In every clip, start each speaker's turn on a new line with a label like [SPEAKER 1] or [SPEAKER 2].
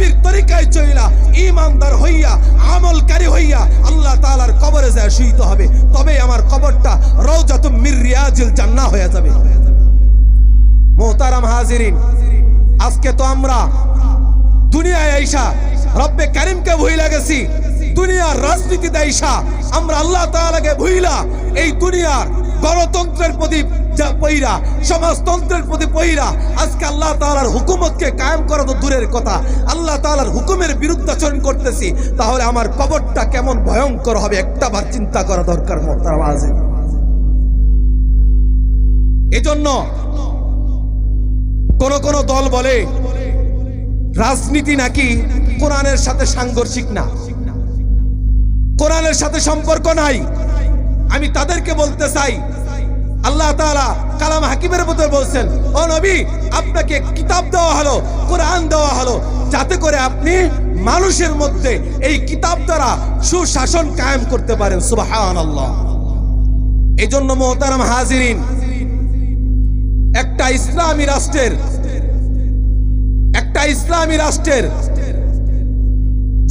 [SPEAKER 1] নবীর তরিকায় চইলা ইমানদার হইয়া, আমলকারী হইয়া আল্লাহ তাআলার কবরে যায় শুইতে হবে। তবেই আমার কবরটা রওজাতুম মির রিয়াজিল জান্নাহ হয়ে যাবে। মোহতারাম হাজিরিন, আজকে তো আমরা দুনিয়ায় আইসা রব্বে কারিমকে ভুইলা গেছি, দুনিয়ার রাজনীতিতে আইসা আমরা আল্লাহ তাআলাকে ভুইলা এই দুনিয়ার গণতন্ত্রের প্রতি পইরা, সমাজতন্ত্রের প্রতি পইরা, আজকে আল্লাহ তাআলার হুকুমতকে কায়েম করা তো দূরের কথা। আল্লাহ তাআলার হুকুমের বিরুদ্ধাচরণ করতেছি, তাহলে আমার কবরটা কেমন ভয়ঙ্কর হবে একটা বার চিন্তা করা দরকার এজন্য কোন কোন দল বলে, রাজনীতি নাকি কোরআনের সাথে সাংঘর্ষিক না। কোরআনের সাথে সম্পর্ক নাই। আমি তাদেরকে বলতে চাই আল্লাহ তাআলা কালাম হাকিমের মতো বলছেন, ও নবী, আপনাকে কিতাব দেওয়া হলো, কোরআন দেওয়া হলো, যাতে করে আপনি মানুষের মধ্যে এই কিতাব দ্বারা সুশাসন কায়েম করতে পারেন। সুবহানাল্লাহ। এই জন্য মোহতারাম হাজিরিন, একটা ইসলামী রাষ্ট্রের, একটা ইসলামী রাষ্ট্রের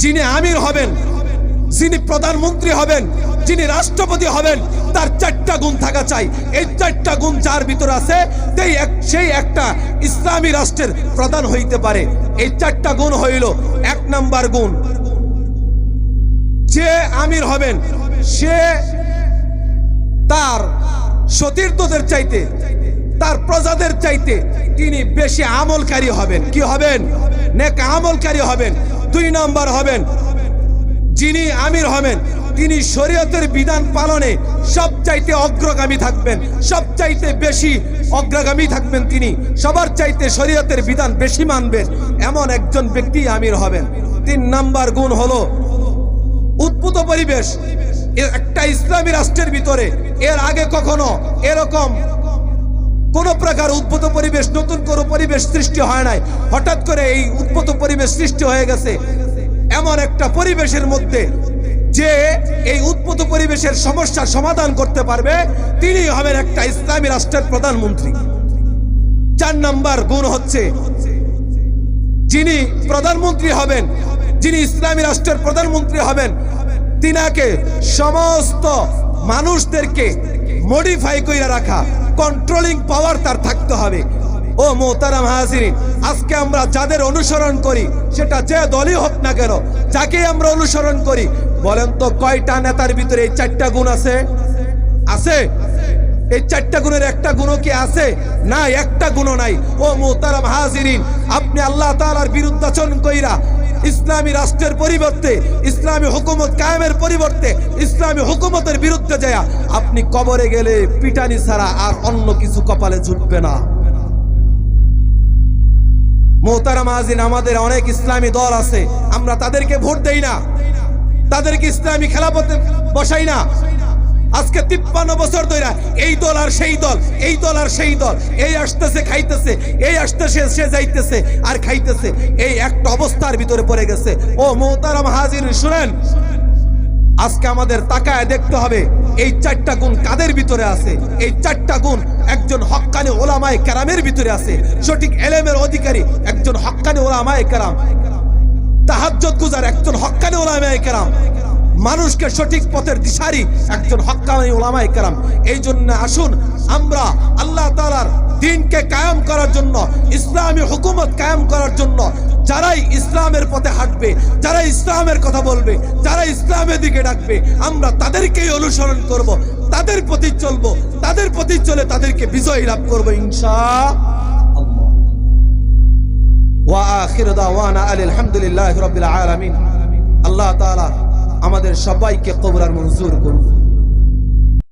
[SPEAKER 1] যিনি আমির হবেন, যিনি প্রধানমন্ত্রী হবেন যিনি রাষ্ট্রপতি হবেন, তার চারটা গুণ থাকা চাই। এই চারটা গুণ যার ভিতর আছে, সেই এক সেই একটা ইসলামী রাষ্ট্রের প্রধান হইতে পারে। এই চারটা গুণ হইল এক নাম্বার গুণ। যে আমির হবেন, সে তার সতীর্থদের চাইতে, তার প্রজাদের চাইতে তিনি বেশি আমলকারী হবেন। কি হবেন? নেক আমলকারী হবেন। দুই নম্বর হবেন যিনি আমির হবেন তিনি শরীয়তের বিধান পালনে সব চাইতে অগ্রগামী থাকবেন সব চাইতে বেশি অগ্রগামী থাকবেন তিনি। সবার চাইতে শরীয়তের বিধান বেশি মানবেন, এমন একজন ব্যক্তি আমির হবেন। তিন নাম্বার গুণ হলো উদ্ভূত পরিবেশ। একটা ইসলামী রাষ্ট্রের ভিতরে এর আগে কখনো এরকম কোন প্রকার উদ্ভূত পরিবেশ, নতুন কোনো পরিবেশ সৃষ্টি হয় নাই। হঠাৎ করে এই উদ্ভূত পরিবেশ সৃষ্টি হয়ে গেছে। এমন একটা পরিবেশের মধ্যে যে এই উদ্ভূত পরিবেশের সমস্যার সমাধান করতে পারবে, তিনি হবেন একটা ইসলামী রাষ্ট্রের প্রধানমন্ত্রী। চার নাম্বার গুণ হচ্ছে, যিনি প্রধানমন্ত্রী হবেন, যিনি ইসলামী রাষ্ট্রের প্রধানমন্ত্রী হবেন, তিনাকে সমস্ত মানুষদেরকে মডিফাই করে রাখা কন্ট্রোলিং পাওয়ার তার থাকতে হবে। ও মোহতারাম হাজিরিন, আজকে আমরা যাদের অনুসরণ করি, সেটা যে দলই হোক না কেন যাকে আমরা অনুসরণ করি বলেন তো কয়টা নেতার ভিতরে এই চারটা গুণ আছে? আছে? এই চারটা গুণের একটা গুণ কি আছে? না একটা গুণ নাই। ও মোহতারাম হাজিরিন, আপনি আল্লাহ তাআলার বিরুদ্ধাচরণ কইরা ইসলামী রাষ্ট্রের পরিবর্তে, ইসলামী হুকুমত কায়েমের পরিবর্তে, ইসলামী হুকুমতের বিরুদ্ধে যায় আপনি কবরে গেলে পিটানি ছাড়া আর অন্য কিছু কপালে ঝুটবে না। মোহতারাম হাজিন আমাদের অনেক ইসলামী দল আছে, আমরা তাদেরকে ভোট দেই না। তাদেরকে ইসলামী খেলাপথে বসাই না। আজকে তিপ্পান্ন বছর ধরে এই দল আর সেই দল, এই দল আর সেই দল, এই আসতেছে, খাইতেছে, এই আসতেছে, সে যাইতেছে আর খাইতেছে। এই একটা অবস্থার ভিতরে পড়ে গেছে। ও মোহতারাম হাজির, শুনেন? আজকে আমাদের তাকায় দেখতে হবে, এই চারটা গুণ কাদের ভিতরে আছে? এই চারটা গুণ একজন হক্কানি ওলামায় কেরামের ভিতরে আছে। সঠিক এলেমের অধিকারী একজন হক্কানি ওলামায় কেরাম। তাহাজ্জত গুজার একজন হক্কানি ওলামায়ে কেরাম। মানুষকে সঠিক পথের দিশারি একজন হক্কানি ওলামায়ে কেরাম। এই জন্য আসুন আমরা আল্লাহ তাআলার দিনকে কায়েম করার জন্য, ইসলামী হুকুমত কায়েম করার জন্য, যারাই ইসলামের পথে হাঁটবে যারা ইসলামের কথা বলবে যারা ইসলামের দিকে ডাকবে, আমরা তাদেরকেই অনুসরণ করব, তাদের প্রতি চলবো, তাদের প্রতি চলে তাদেরকে বিজয় লাভ করব ইনশা ওয়া আখির দাওয়ানা আলহামদুলিল্লাহ রবিল আলমিন। আল্লাহ তালা আমাদের সবাইকে কবরার মঞ্জুর করুন।